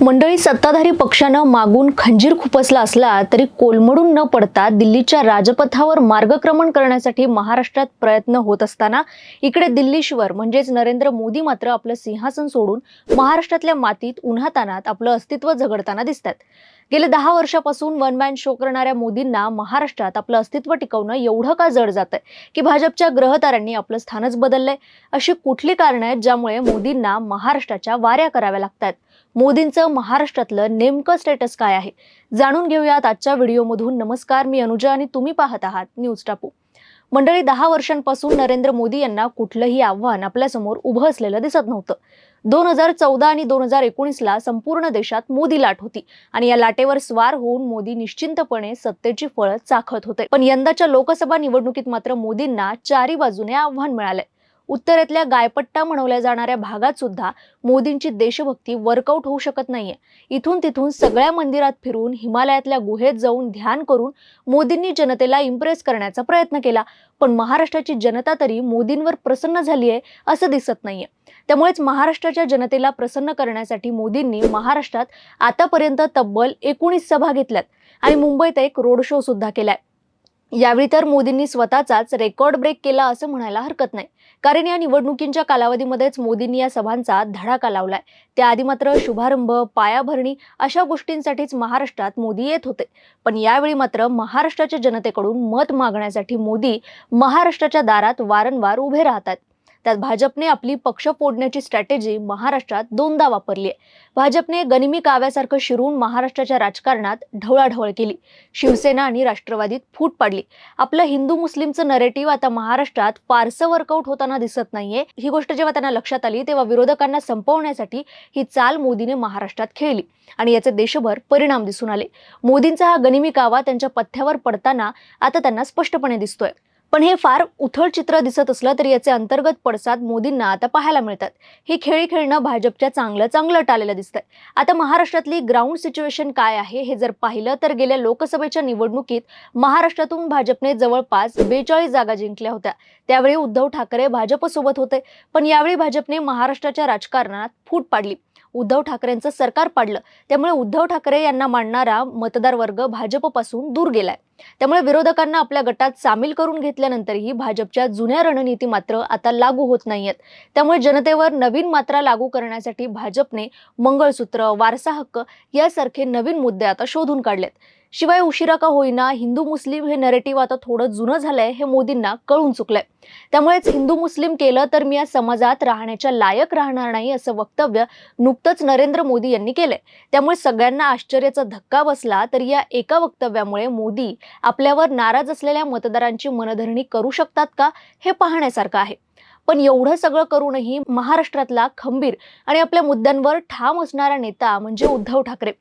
मंडळी सत्ताधारी पक्षानं मागून खंजीर खुपसला असला तरी कोलमडून न पडता दिल्लीच्या राजपथावर मार्गक्रमण करण्यासाठी महाराष्ट्रात प्रयत्न होत असताना इकडे दिल्लीश्वर म्हणजेच नरेंद्र मोदी मात्र आपलं सिंहासन सोडून महाराष्ट्रातल्या मातीत उन्हातानात आपलं अस्तित्व झगडताना दिसतात. गेल्या दहा वर्षापासून वन मॅन शो करणाऱ्या मोदींना महाराष्ट्रात आपलं अस्तित्व टिकवणं एवढं का जड जात आहे की भाजपच्या ग्रहतारांनी आपलं स्थानच बदललंय? अशी कुठली कारणं आहेत ज्यामुळे मोदींना महाराष्ट्राच्या वाऱ्या कराव्या लागतात मोदींचं महाराष्ट्रातलं नेमकं स्टेटस काय आहे? जाणून घेऊयात आजच्या व्हिडिओमधून. नमस्कार मी अनुजा आणि तुम्ही पाहत आहात न्यूज टापू. मंडळी दहा वर्षांपासून नरेंद्र मोदी यांना कुठलंही आव्हान आपल्यासमोर उभं असलेलं दिसत नव्हतं. दोन हजार चौदा आणि दोन हजार एकोणीसला संपूर्ण देशात मोदी लाट होती आणि या लाटेवर स्वार होऊन मोदी निश्चिंतपणे सत्तेची फळं चाखत होते. पण यंदाच्या लोकसभा निवडणुकीत मात्र मोदींना चारी बाजूने आव्हान मिळालंय. उत्तरेतल्या गायपट्टा म्हणवल्या जाणाऱ्या भागात सुद्धा मोदींची देशभक्ती वर्कआउट होऊ शकत नाहीये. इथून तिथून सगळ्या मंदिरात फिरून हिमालयातल्या गुहेत जाऊन ध्यान करून मोदींनी जनतेला इम्प्रेस करण्याचा प्रयत्न केला. पण महाराष्ट्राची जनता तरी मोदींवर प्रसन्न झाली आहे असं दिसत नाहीये. त्यामुळेच महाराष्ट्राच्या जनतेला प्रसन्न करण्यासाठी मोदींनी महाराष्ट्रात आतापर्यंत तब्बल एकोणीस सभा घेतल्यात. आणि मुंबईत एक रोड शो सुद्धा केलाय. यावेळी तर मोदींनी स्वतःचाच रेकॉर्ड ब्रेक केला असं म्हणायला हरकत नाही. कारण या निवडणुकींच्या कालावधीमध्येच मोदींनी या सभांचा धडाका लावलाय. त्याआधी मात्र शुभारंभ पायाभरणी अशा गोष्टींसाठीच महाराष्ट्रात मोदी येत होते. पण यावेळी मात्र महाराष्ट्राच्या जनतेकडून मत मागण्यासाठी मोदी महाराष्ट्राच्या दारात वारंवार उभे राहतात त्यात भाजपने आपली पक्ष फोडण्याची स्ट्रॅटेजी महाराष्ट्रात दोनदा वापरली आहे भाजपने गनिमी काव्यासारखं शिरून महाराष्ट्राच्या राजकारणात ढवळाढवळ केली. शिवसेना आणि राष्ट्रवादीत फूट पाडली. आपलं हिंदू मुस्लिमचं नरेटिव्ह आता महाराष्ट्रात फारसं वर्कआउट होताना दिसत नाहीये. ही गोष्ट जेव्हा त्यांना लक्षात आली तेव्हा विरोधकांना संपवण्यासाठी ही चाल मोदीने महाराष्ट्रात खेळली आणि याचे देशभर परिणाम दिसून आले. मोदींचा हा गनिमी कावा त्यांच्या पथ्यावर पडताना आता त्यांना स्पष्टपणे दिसतोय. पण हे फार उथळ चित्र दिसत असलं तरी याचे अंतर्गत पडसाद मोदींना आता पाहायला मिळतात. हे खेळी खेळणं भाजपच्या चांगलं चांगलं टाळलेलं दिसतंय. आता महाराष्ट्रातली ग्राउंड सिच्युएशन काय आहे हे जर पाहिलं तर गेल्या लोकसभेच्या निवडणुकीत महाराष्ट्रातून भाजपने जवळपास बेचाळीस जागा जिंकल्या होत्या. त्यावेळी उद्धव ठाकरे भाजपसोबत होते. पण यावेळी भाजपने महाराष्ट्राच्या राजकारणात फूट पाडली. उद्धव ठाकरेंचं सरकार पाडलं. त्यामुळे उद्धव ठाकरे यांना मानणारा मतदार वर्ग भाजपपासून दूर गेलाय. त्यामुळे विरोधकांना आपल्या गटात सामील करून घेतल्यानंतरही भाजपच्या जुन्या रणनीती मात्र आता लागू होत नाहीयेत. त्यामुळे जनतेवर नवीन मात्रा लागू करण्यासाठी भाजपने मंगळसूत्र वारसा हक्क यासारखे नवीन मुद्दे आता शोधून काढलेत. शिवाय उशिरा का होईना हिंदू मुस्लिम हे नरेटिव्ह आता थोडं जुनं झालंय हे मोदींना कळून चुकलंय. त्यामुळेच हिंदू मुस्लिम केलं तर मी या समाजात राहण्याच्या लायक राहणार नाही असं वक्तव्य नुकतंच नरेंद्र मोदी यांनी केलंय. त्यामुळे सगळ्यांना आश्चर्याचा धक्का बसला तर या एका वक्तव्यामुळे मोदी आपल्यावर नाराज असलेल्या मतदारांची मनधरणी करू शकतात का हे पाहण्यासारखं आहे. पण एवढं सगळं करूनही महाराष्ट्रातला खंबीर आणि आपल्या मुद्द्यांवर ठाम असणारा नेता म्हणजे उद्धव ठाकरे.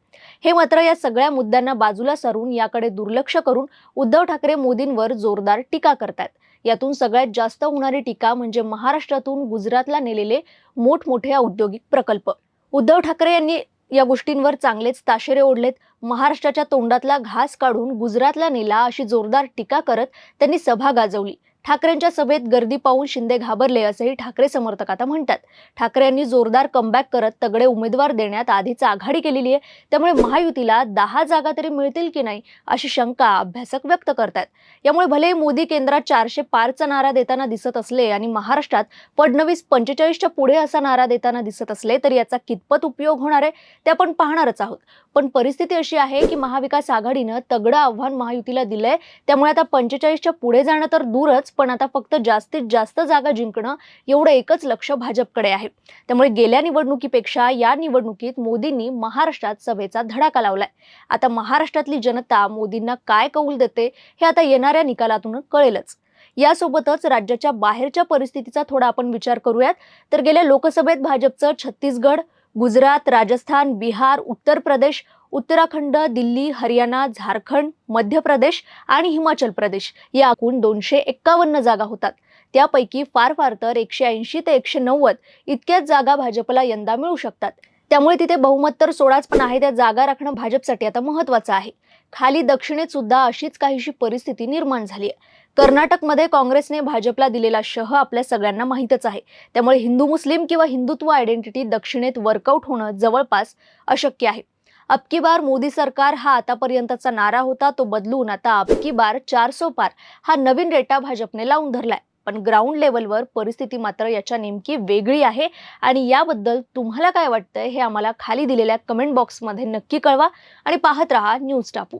हे मात्र या सगळ्या मुद्द्यांना बाजूला सरून याकडे दुर्लक्ष करून उद्धव ठाकरे मोदींवर जोरदार टीका करतात यातून सगळ्यात जास्त होणारी टीका म्हणजे महाराष्ट्रातून गुजरातला नेलेले मोठमोठे औद्योगिक प्रकल्प. उद्धव ठाकरे यांनी या गोष्टींवर चांगलेच ताशेरे ओढलेत. महाराष्ट्राच्या तोंडातला घास काढून गुजरातला नेला अशी जोरदार टीका करत त्यांनी सभा गाजवली. ठाकरेंच्या सभेत गर्दी पाहून शिंदे घाबरले असंही ठाकरे समर्थक आता म्हणतात. ठाकरे यांनी जोरदार कमबॅक करत तगडे उमेदवार देण्यात आधीच आघाडी केलेली आहे. त्यामुळे महायुतीला दहा जागा तरी मिळतील की नाही अशी शंका अभ्यासक व्यक्त करतात. यामुळे भले मोदी केंद्रात चारशे पारचा नारा देताना दिसत असले आणि महाराष्ट्रात फडणवीस पंचेचाळीसच्या पुढे असा नारा देताना दिसत असले तर याचा कितपत उपयोग होणार आहे ते आपण पाहणारच आहोत. पण परिस्थिती अशी आहे की महाविकास आघाडीनं तगडं आव्हान महायुतीला दिलंय. त्यामुळे आता पंचेचाळीसच्या पुढे जाणं तर दूरच. पण आता फक्त जास्तीत जास्त जागा जिंकणं एवढं एकच लक्ष भाजपकडे आहे. त्यामुळे गेल्या निवडणुकीपेक्षा या निवडणुकीत मोदींनी महाराष्ट्रात सभेचा धडाका लावलाय. आता महाराष्ट्रातली जनता मोदींना काय कौल देते हे आता येणाऱ्या निकालातून कळेलच. यासोबतच राज्याच्या बाहेरच्या परिस्थितीचा थोडा आपण विचार करूयात. तर गेल्या लोकसभेत भाजपचं छत्तीसगड गुजरात राजस्थान बिहार उत्तर प्रदेश उत्तराखंड दिल्ली हरियाणा झारखंड मध्य प्रदेश आणि हिमाचल प्रदेश या एकूण दोनशे एक्कावन्न जागा होतात. त्यापैकी फार फार तर एकशे ऐंशी ते एकशे नव्वद इतक्याच जागा भाजपला यंदा मिळू शकतात. त्यामुळे तिथे बहुमत तर सोळाच पण आहे त्या जागा राखणं भाजपसाठी आता महत्वाचं आहे. खाली दक्षिणेत सुद्धा अशीच काहीशी परिस्थिती निर्माण झाली आहे. कर्नाटकमध्ये काँग्रेसने भाजपला दिलेला शह आपल्या सगळ्यांना माहीतच आहे. त्यामुळे हिंदू मुस्लिम किंवा हिंदुत्व आयडेंटिटी दक्षिणेत वर्कआउट होणं जवळपास अशक्य आहे. अबकी बार मोदी सरकार हा आतापर्यंतचा नारा होता तो बदलून आता अबकी बार चारसो पार. हा नवीन रेटा भाजपने लावून धरलाय. पण ग्राउंड लेवलवर परिस्थिती मात्र याच्या नेमकी वेगळी आहे आणि याबद्दल तुम्हाला काय वाटतंय हे आम्हाला खाली दिलेल्या कमेंट बॉक्समध्ये नक्की कळवा आणि पाहत रहा न्यूज टापू.